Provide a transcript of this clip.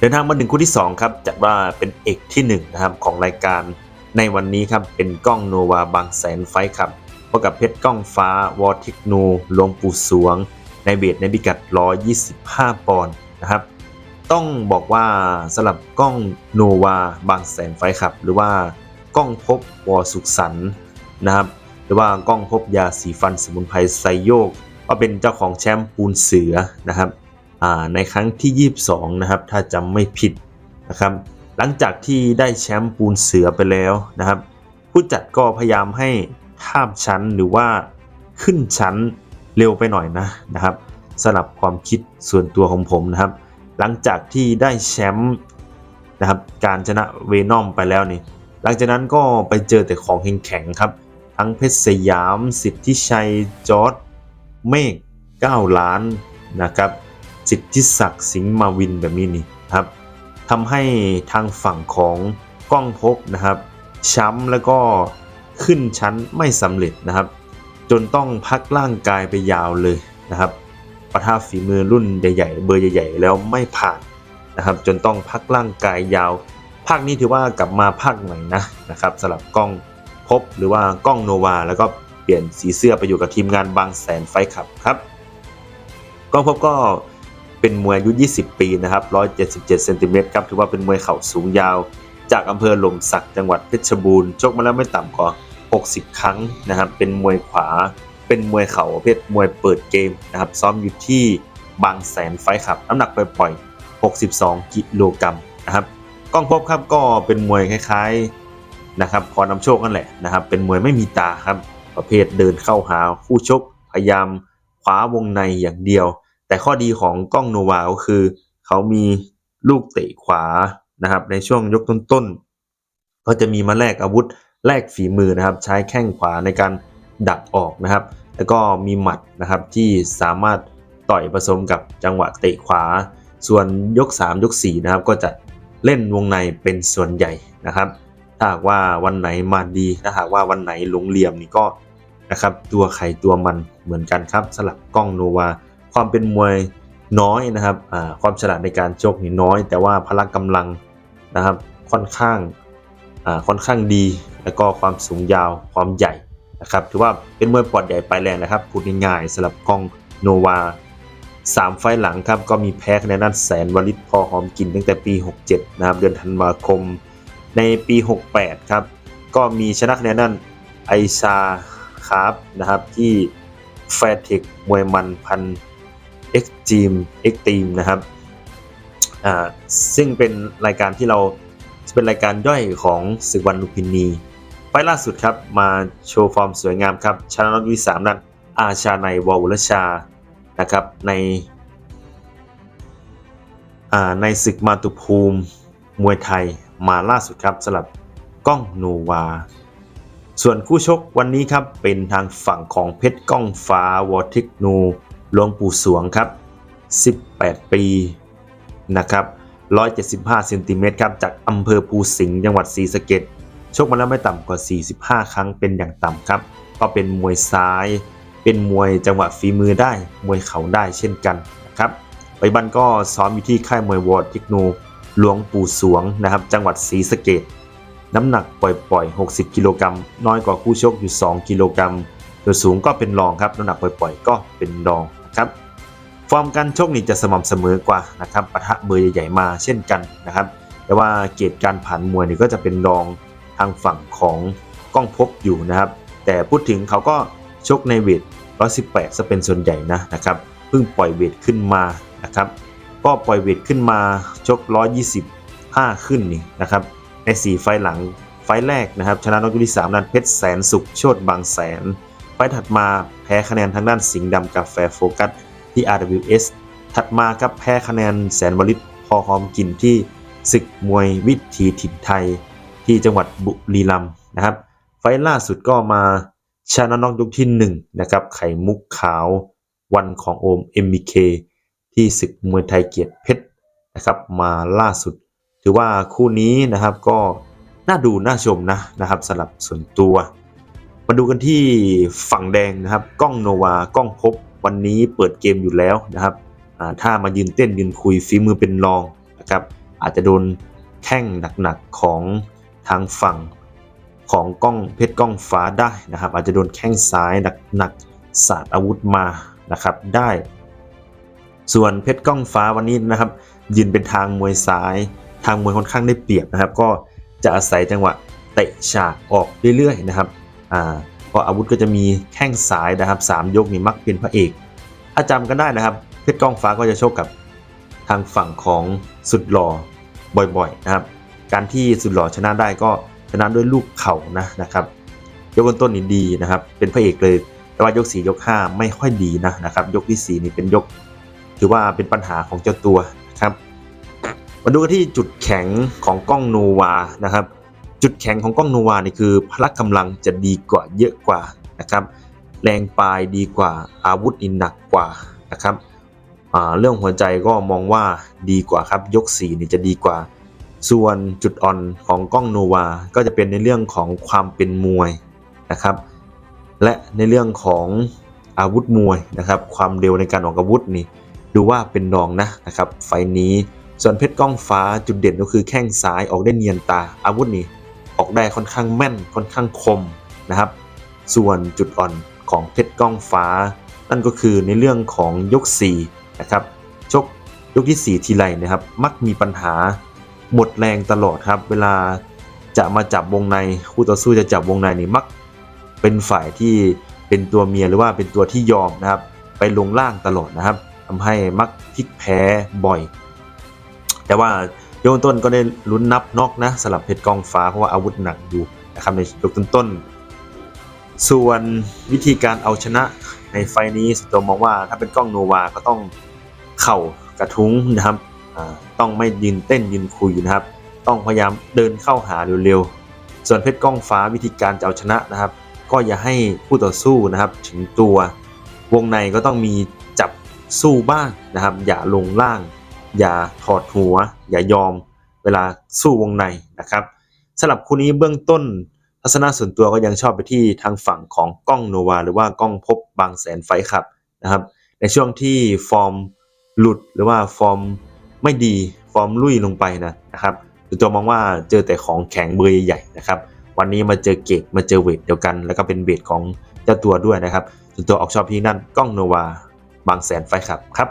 เดินทางมาถึงคู่ที่ 2 ครับจัดว่าเป็นเอกที่1นะครับของรายการในวันนี้ครับเป็นกล้องโนวาบางแสนไฟครับพบกับเพชรกล้องฟ้าวอทิกนูหลวงปู่สวง ในเบสในพิกัด 125 ปอนด์นะครับต้องบอกว่าสำหรับกล้องโนวาบางแสนไฟท์ครับ หรือว่ากล้องพบวอสุขสันนะครับหรือว่ากล้องพบยาสีฟันสมุนไพรไซโยก ก็เป็นเจ้าของแชมป์ปูนเสือนะครับ ในครั้งที่ 22 นะครับ ถ้าจำไม่ผิดนะครับ หลังจากที่ได้แชมป์ปูนเสือไปแล้วนะครับ ผู้จัดก็พยายามให้ข้ามชั้นหรือว่าขึ้นชั้นเร็วไปหน่อยนะนะครับสำหรับความคิดส่วนตัวของผมนะครับ หลังจากที่ได้แชมป์นะครับการชนะเวนอมไปแล้วนี่หลังจากนั้นก็ไปเจอแต่ของแข็งๆครับ ทั้งเพชรสยาม สิทธิชัย จอร์ดเมฆ9ล้านนะครับ สิทธิศักดิ์สิงห์มาวินแบบนี้นี่ครับทำให้ทางฝั่งของก้องภพนะครับ ช้ำแล้วก็ขึ้นชั้นไม่สำเร็จนะครับ จนต้องพักร่างกายไปยาวเลยนะครับปะทะฝีมือรุ่นใหญ่ๆ เบอร์ใหญ่ ๆ แล้วไม่ผ่านนะครับ จนต้องพักร่างกายยาว ภาคนี้ถือว่ากลับมาภาคใหม่นะนะครับสำหรับกล้องภพหรือว่ากล้องโนวา แล้วก็เปลี่ยนสีเสื้อไปอยู่กับทีมงานบางแสนไฟขับครับกล้องภพก็ เป็นมวยอายุ 20 ปีนะครับ 177 เซนติเมตรครับ ถือว่าเป็นมวยเข่าสูงยาว จากอำเภอหล่มสักจังหวัดเพชรบูรณ์ ชกมาแล้วไม่ต่ำกว่า 60 ครั้งนะครับ เป็นมวยขวา เป็นมวยเข่าประเภทมวยเปิดเกมนะครับ ซ้อมอยู่ที่บางแสนไฟท์ครับ น้ำหนักปล่อยๆ62 กิโลกรัมนะครับ กล้องภพครับก็เป็นมวยคล้ายๆนะครับพอนำโชคนั่นแหละนะครับ เป็นมวยไม่มีตาครับ ประเภทเดินเข้าหาคู่ชก พยายามคว้าวงในอย่างเดียว แต่ข้อดีของกล้องโนวาก็คือ เขามีลูกเตะขวานะครับ ในช่วงยกต้นๆก็จะมีมาแลกอาวุธแลกฝีมือนะครับ ใช้แข้งขวาในการดักออกนะครับ แล้วก็มีหมัดนะครับที่สามารถต่อยผสมกับจังหวะเตะขวา ส่วนยก 3 ยก 4 นะครับ ก็จะเล่นวงในเป็นส่วนใหญ่นะครับ ถ้าหากว่าวันไหนมาดีถ้าหากว่าวันไหนหลงเหลี่ยมนี่ก็นะครับตัวไข่ตัวมันเหมือนกันครับสลับกล้องโนวา ความเป็นมวยน้อยนะครับความฉลาดในการชกนี่น้อย แต่ว่าพละกำลังนะครับค่อนข้างค่อนข้างดี แล้วก็ความสูงยาวความใหญ่นะครับถือว่าเป็นมวยปอดใหญ่ปลายแรงนะครับพูดง่ายๆสำหรับกองโนวาสามไฟหลังครับก็มีแพ้คะแนนนันแสนวลิตพอหอมกินตั้งแต่ปี 67 นะครับเดือนธันวาคม ในปี 68 ครับ ก็มีชนะคะแนนนั่นไอชาคาร์บนะครับที่แฟร์เทคมวยมันพัน เอ็กจีมเอ็กตีมนะครับอ่าซึ่งเป็นรายการที่เราเป็นรายการย่อยของศึกวันลุมพินี ไฟล่าสุดครับมาโชว์ฟอร์มสวยงามครับชนะน็อกที่สามนัดอาชาในวอลวลชานะครับในในศึกมาตุภูมิมวยไทยมาล่าสุดครับสำหรับก้องโนวา ส่วนคู่ชกวันนี้ครับเป็นทางฝั่งของเพชรก้องฟ้าวอทิกนู หลวงปู่สวงครับ 18 ปีนะครับ175เซนติเมตรครับจากอำเภอภูสิงห์จังหวัดศรีสะเกษชกมาแล้วไม่ต่ำกว่า 45 ครั้งเป็นอย่างต่ำครับ ก็เป็นมวยซ้าย เป็นมวยจังหวะฝีมือได้ มวยเข่าได้เช่นกันนะครับปัจจุบันก็ซ้อมอยู่ที่ค่ายมวยวอร์ทิกนูหลวงปู่สวงนะครับ จังหวัดศรีสะเกษน้ำหนักปล่อยๆ 60 กิโลกรัมน้อยกว่าคู่ชกอยู่ 2 กิโลกรัมส่วนสูงก็เป็นรองครับ น้ำหนักปล่อยๆ ก็เป็นรอง ครับฟอร์มการชกนี่จะสม่ำเสมอกว่านะครับปะทะเบอร์ใหญ่ๆมาเช่นกันนะครับ แต่ว่าเกรดการผ่านมวยนี่ก็จะเป็นรองทางฝั่งของก้องพบอยู่นะครับ แต่พูดถึงเขาก็ชกในเวท 118 จะเป็นส่วนใหญ่นะนะครับเพิ่งปล่อยเวทขึ้นมานะครับ ก็ปล่อยเวทขึ้นมาชก 125 ขึ้นนี่นะครับใน 4 ไฟหลังไฟแรกนะครับชนะนกยุทธที่3นันเพชรแสนสุขโชดบางแสน ไฟล์ถัดมาแพ้คะแนนทางด้านสิงห์ดำกาแฟโฟกัสที่ RWS ถัดมาครับแพ้คะแนนแสนวลิตพอหอมกินที่ศึกมวยวิถีถิ่นไทย ที่จังหวัดบุรีรัมย์นะครับ ไฟล์ล่าสุดก็มาชนะน็อกยกที่1นะครับไข่มุกขาววันของโอม MBK ที่ศึกมวยไทยเกียรติเพชรนะครับมาล่าสุด ถือว่าคู่นี้นะครับก็น่าดูน่าชมนะนะครับสำหรับส่วนตัว มาดูกันที่ฝั่งแดงนะครับ กล้องโนวา กล้องพบ วันนี้เปิดเกมอยู่แล้วนะครับถ้ามายืนเต้นยืนคุยฝีมือเป็นรองนะครับอาจจะโดนแข้งหนักๆของทางฝั่งของกล้องเพชรกล้องฟ้าได้นะครับ อาจจะโดนแข้งซ้ายหนักๆสาดอาวุธมานะครับได้ ส่วนเพชรกล้องฟ้าวันนี้นะครับ ยืนเป็นทางมวยซ้าย ทางมวยค่อนข้างได้เปรียบนะครับ ก็จะอาศัยจังหวะเตะฉากออกเรื่อยๆนะครับ อ่าเพราะอาวุธก็จะมีแข้งซ้ายนะครับสามยกนี่มักเป็นพระเอก ถ้าจำกันได้นะครับ เพชรกล้องฟ้าก็จะโชคกับทางฝั่งของสุดหล่อบ่อยๆนะครับ การที่สุดหล่อชนะได้ก็ชนะด้วยลูกเข่านะนะครับ ยกต้นนี่ดีนะครับ เป็นพระเอกเลย แต่ว่ายก 4 ยก 5 ไม่ค่อยดีนะนะครับ ยกที่ 4 นี่เป็นยก ถือว่าเป็นปัญหาของเจ้าตัวนะครับ มาดูกันที่จุดแข็งของกล้องโนวานะครับ จุดแข็งของกล้องโนวาเนี่ยคือพละกำลังจะดีกว่าเยอะกว่านะครับ แรงปลายดีกว่าอาวุธนี่หนักกว่านะครับเรื่องหัวใจก็มองว่าดีกว่าครับยก4นี่จะดีกว่า ส่วนจุดอ่อนของกล้องโนวา ก็จะเป็นในเรื่องของความเป็นมวยนะครับ และในเรื่องของอาวุธมวยนะครับ ความเร็วในการออกอาวุธนี่ดูว่าเป็นรองนะนะครับ ไฟนี้ส่วนเพชรกล้องฟ้าจุดเด่นก็คือแข้งซ้ายออกได้เนียนตาอาวุธนี่ ออกได้ค่อนข้างแม่นค่อนข้างคมนะครับ ส่วนจุดอ่อนของเพชรกล้องฟ้า นั่นก็คือในเรื่องของยก4นะครับชกยกที่ 4 ทีไรนะครับ มักมีปัญหาหมดแรงตลอดครับ เวลาจะมาจับวงในคู่ต่อสู้จะจับวงในนี่มัก เป็นฝ่ายที่เป็นตัวเมียหรือว่าเป็นตัวที่ยอมนะครับ ไปลงล่างตลอดนะครับทำให้มักพลิกแพ้บ่อย แต่ว่า ยกต้นก็ได้ลุ้นนับนอกนะสลับเพชรกองฟ้าเพราะว่าอาวุธหนักอยู่นะครับในยกต้นๆส่วนวิธีการเอาชนะในไฟนี้สตวมองว่าถ้าเป็นกล้องโนวาก็ต้องเข่ากระทุ้งนะครับต้องไม่ยืนเต้นยืนคุยนะครับ ต้องพยายามเดินเข้าหาเร็วๆ ส่วนเพชรกล้องฟ้าวิธีการจะเอาชนะนะครับ ก็อย่าให้คู่ต่อสู้นะครับถึงตัว วงในก็ต้องมีจับสู้บ้างนะครับ อย่าลงล่าง อย่าถอดหัว อย่ายอมเวลาสู้วงในนะครับสำหรับคู่นี้เบื้องต้นทัศนะส่วนตัวก็ยังชอบไปที่ทางฝั่งของกล้องโนวา หรือว่ากล้องพบบางแสนไฟท์ครับนะครับ ในช่วงที่ฟอร์มหลุดหรือว่าฟอร์มไม่ดีฟอร์มลุยลงไปนะนะครับส่วนตัวมองว่าเจอแต่ของแข็งเบอร์ใหญ่ๆนะครับ วันนี้มาเจอเกตมาเจอเวทเดียวกัน แล้วก็เป็นเวทของเจ้าตัวด้วยนะครับส่วนตัวออกชอบที่นั่นกล้องโนวา บางแสนไฟท์ครับครับ